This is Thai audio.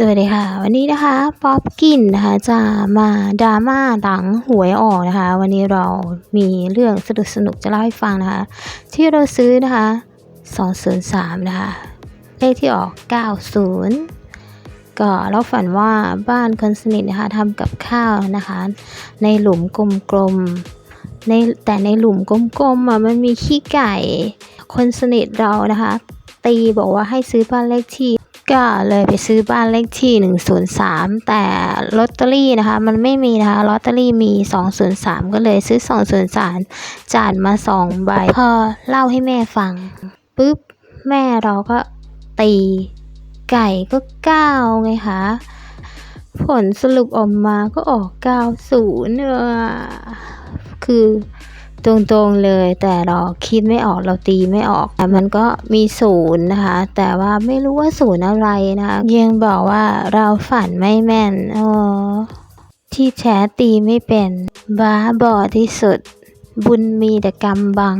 สวัสดีค่ะ วันนี้นะคะป๊อปกินนะคะจะมาดราม่าหลังหวยออกนะคะ วันนี้เรามีเรื่องสนุกสนุกจะเล่าให้ฟังนะคะ ที่เราซื้อนะคะ203นะคะเลขที่ออก 90 ก็เราฝันว่าบ้านคนสนิทนะคะทำกับข้าวนะคะ ในหลุมกลมๆในแต่ในหลุมกลมๆอะมันมีขี้ไก่คนสนิทเรานะคะ ตีบอกว่าให้ซื้อบ้านเลขที่ ก็เลยไปซื้อบ้านเลขที่ 103 แต่ลอตเตอรี่นะคะ มันไม่มีนะคะลอตเตอรี่มี 203 ก็เลยซื้อ 203จานมา 2 ใบ พอเล่าให้แม่ฟังปุ๊บ แม่เราก็ตี ไก่ก็9ไงคะผลสรุปออกมาก็ออก 90เออคือ ตรงๆเลยแต่เราคิดไม่ออกเราตีไม่ออกแต่มันก็มีศูนย์นะคะ แต่ว่าไม่รู้ว่าศูนย์อะไรนะคะยังบอกว่าเราฝันไม่แม่นอ๋อที่แฉตีไม่เป็น บ้าบอที่สุด บุญมีแต่กรรมบัง